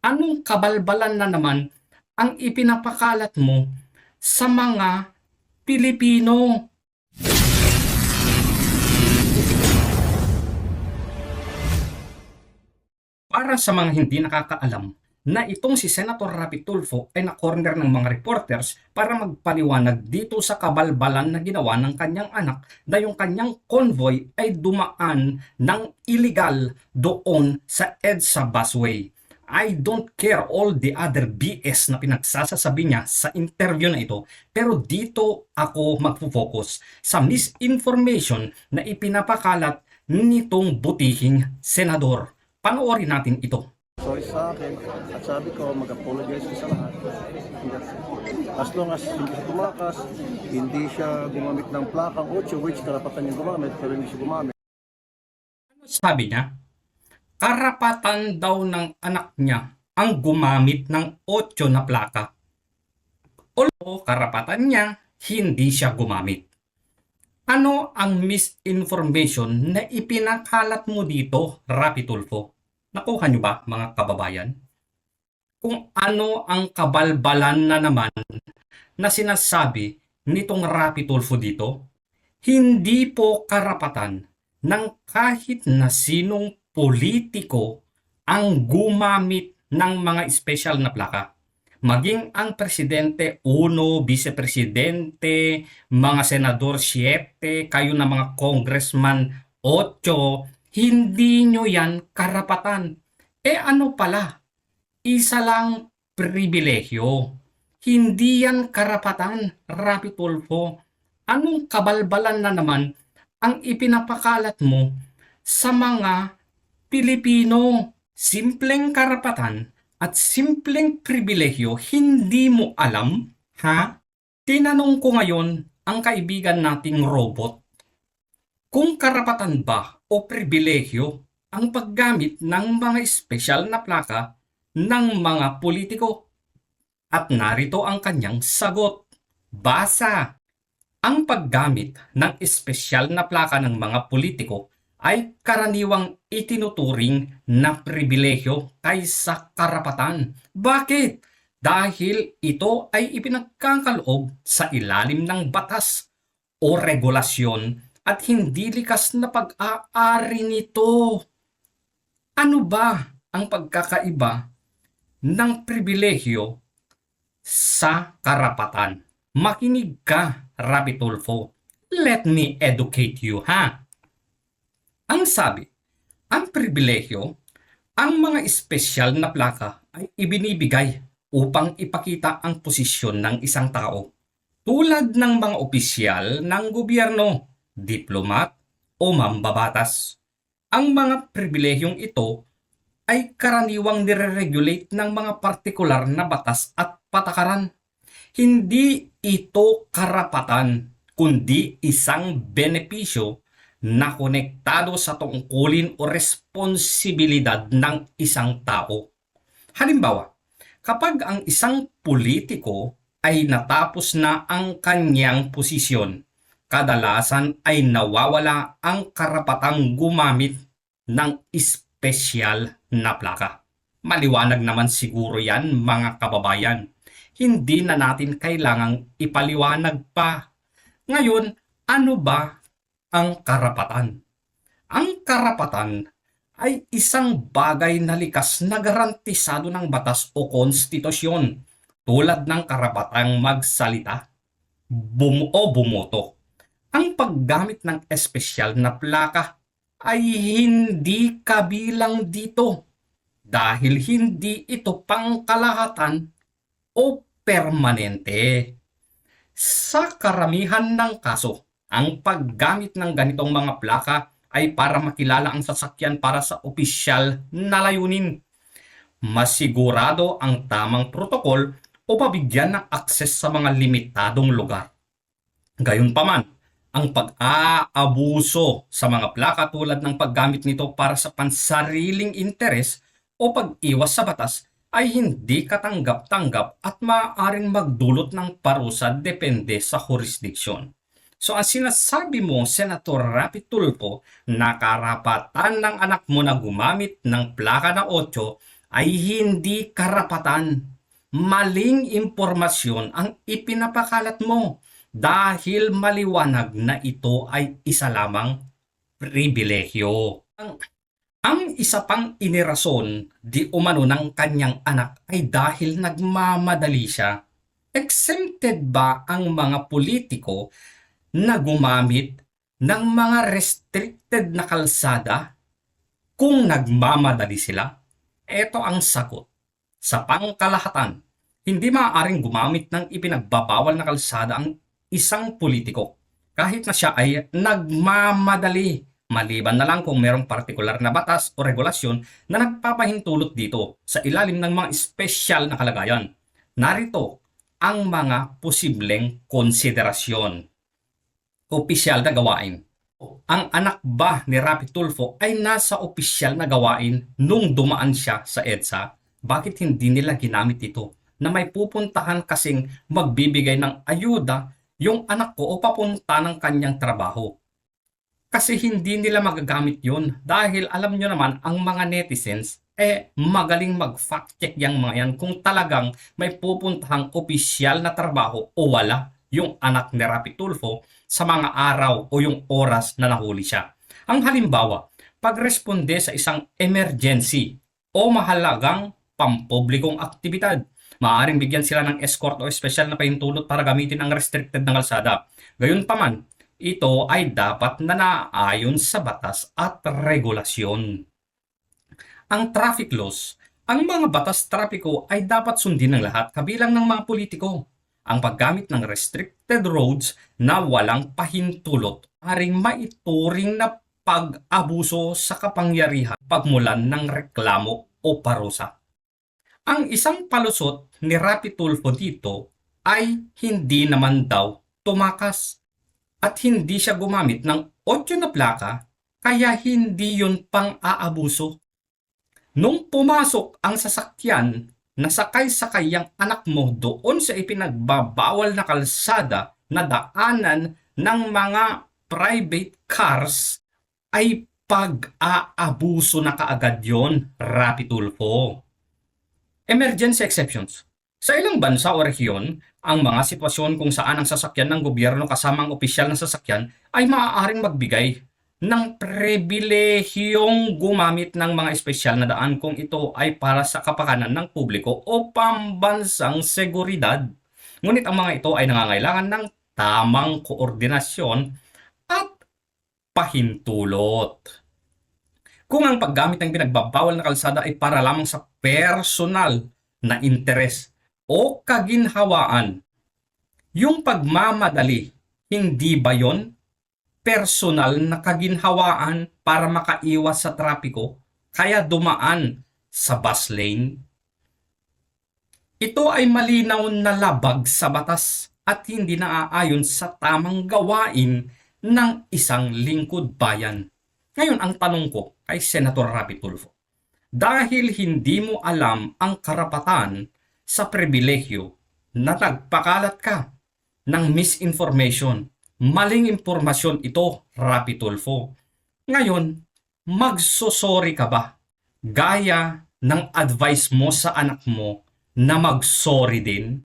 Anong kabalbalan na naman ang ipinapakalat mo sa mga Pilipino? Para sa mga hindi nakakaalam, na itong si Senator Rapi Tulfo ay na-corner ng mga reporters para magpaliwanag dito sa kabalbalan na ginawa ng kanyang anak na yung kanyang convoy ay dumaan ng illegal doon sa EDSA busway. I don't care all the other BS na pinagsasasabi niya sa interview na ito pero dito ako magpo-focus sa misinformation na ipinapakalat nitong butihing senador. Panoorin natin ito. sorry sa akin at sabi ko mag-apologize sa lahat. As long as hindi siya tumakas, hindi siya gumamit ng plakang 8 which karapatan niya gumamit pero hindi siya gumamit. sabi niya, karapatan daw ng anak niya ang gumamit ng 8 na plaka. Although karapatan niya, hindi siya gumamit. Ano ang misinformation na ipinakalat mo dito, Rapi? Nakuha niyo ba, mga kababayan? Kung ano ang kabalbalan na naman na sinasabi nitong Rapi dito, hindi po karapatan ng kahit na sinong politiko ang gumamit ng mga special na plaka. Maging ang presidente, uno, vice-presidente, mga senador, siyete, kayo na mga congressman, otso, hindi nyo yan karapatan. Eh ano pala? Isa lang pribilehyo. Hindi yan karapatan, Rapi Tulfo. Anong kabalbalan na naman ang ipinapakalat mo sa mga Pilipino. Simpleng karapatan at simpleng pribilehyo hindi mo alam, ha? Tinanong ko ngayon ang kaibigan nating robot. Kung karapatan ba o pribilehyo ang paggamit ng mga espesyal na plaka ng mga politiko? At narito ang kanyang sagot. Basa! Ang paggamit ng espesyal na plaka ng mga politiko ay karaniwang itinuturing na pribilehyo kaysa karapatan. Bakit? Dahil ito ay ipinagkakaloob sa ilalim ng batas o regulasyon at hindi likas na pag-aari nito. Ano ba ang pagkakaiba ng pribilehyo sa karapatan? Makinig ka, Tulfo. Let me educate you, ha? Ang sabi, ang pribilehyo, ang mga espesyal na plaka ay ibinibigay upang ipakita ang posisyon ng isang tao. Tulad ng mga opisyal ng gobyerno, diplomat o mambabatas. Ang mga pribilehyong ito ay karaniwang nire-regulate ng mga partikular na batas at patakaran. Hindi ito karapatan, kundi isang benepisyo na konektado sa tungkulin o responsibilidad ng isang tao. Halimbawa, kapag ang isang politiko ay natapos na ang kanyang posisyon, kadalasan ay nawawala ang karapatang gumamit ng espesyal na plaka. Maliwanag naman siguro yan mga kababayan. Hindi na natin kailangang ipaliwanag pa. Ngayon, ano ba ang karapatan? Ang karapatan ay isang bagay na likas na garantisado ng batas o konstitusyon tulad ng karapatang magsalita bum o bumoto. Ang paggamit ng espesyal na plaka ay hindi kabilang dito dahil hindi ito pangkalahatan o permanente. Sa karamihan ng kaso, ang paggamit ng ganitong mga plaka ay para makilala ang sasakyan para sa opisyal na layunin. Masigurado ang tamang protokol o pabigyan ng akses sa mga limitadong lugar. Gayunpaman, ang pag-aabuso sa mga plaka tulad ng paggamit nito para sa pansariling interes o pag-iwas sa batas ay hindi katanggap-tanggap at maaaring magdulot ng parusa depende sa jurisdiksyon. So ang sinasabi mo, Senator Rapi Tulfo, na karapatan ng anak mo na gumamit ng plaka na 8 ay hindi karapatan. Maling impormasyon ang ipinapakalat mo dahil maliwanag na ito ay isa lamang pribilehyo. Ang, ang isa pang inirason di umano ng kanyang anak ay dahil nagmamadali siya. Exempted ba ang mga politiko na gumamit ng mga restricted na kalsada kung nagmamadali sila? Ito ang sagot. Sa pangkalahatan, hindi maaaring gumamit ng ipinagbabawal na kalsada ang isang politiko kahit na siya ay nagmamadali maliban na lang kung merong partikular na batas o regulasyon na nagpapahintulot dito sa ilalim ng mga espesyal na kalagayan. Narito ang mga posibleng konsiderasyon. Opisyal na gawain. Ang anak ba ni Rapi Tulfo ay nasa opisyal na gawain nung dumaan siya sa EDSA? Bakit hindi nila ginamit ito na may pupuntahan kasing magbibigay ng ayuda yung anak ko o papunta ng kanyang trabaho? Kasi hindi nila magagamit yon dahil alam nyo naman ang mga netizens eh magaling mag-fact check yung mga yan kung talagang may pupuntahang opisyal na trabaho o wala yung anak ni Rapi Tulfo sa mga araw o yung oras na nahuli siya. Ang halimbawa, pagresponde sa isang emergency o mahalagang pampublikong aktibidad. Maaaring bigyan sila ng escort o espesyal na pahintulot para gamitin ang restricted na kalsada. Gayunpaman, ito ay dapat na naayon sa batas at regulasyon. Ang traffic laws, ang mga batas trapiko ay dapat sundin ng lahat kabilang ng mga politiko. Ang paggamit ng restricted roads na walang pahintulot haring maituring na pag-abuso sa kapangyarihan pagmulan ng reklamo o parusa. Ang isang palusot ni Rapi Tulfo dito ay hindi naman daw tumakas at hindi siya gumamit ng 8 na plaka kaya hindi yun pang-aabuso. Nung pumasok ang sasakyan na sakay-sakay ang anak mo doon sa ipinagbabawal na kalsada na daanan ng mga private cars ay pag-aabuso na kaagad yon, Rapi Tulfo. Emergency exceptions. Sa ilang bansa o rehiyon, ang mga sitwasyon kung saan ang sasakyan ng gobyerno kasama ang opisyal na sasakyan ay maaaring magbigay ng pribilehiyong gumamit ng mga espesyal na daan kung ito ay para sa kapakanan ng publiko o pambansang seguridad. Ngunit ang mga ito ay nangangailangan ng tamang koordinasyon at pahintulot. Kung ang paggamit ng pinagbabawal na kalsada ay para lamang sa personal na interes o kaginhawaan, yung pagmamadali, hindi ba yon personal na kaginhawaan para makaiwas sa trapiko kaya dumaan sa bus lane? Ito ay malinaw na labag sa batas at hindi naaayon sa tamang gawain ng isang lingkod bayan. Ngayon ang tanong ko kay Senator Rapi Tulfo, dahil hindi mo alam ang karapatan sa pribilehyo na nagpakalat ka ng misinformation, maling impormasyon ito, Rapi Tulfo. Ngayon, magsusori ka ba? Gaya ng advice mo sa anak mo na magsorry din?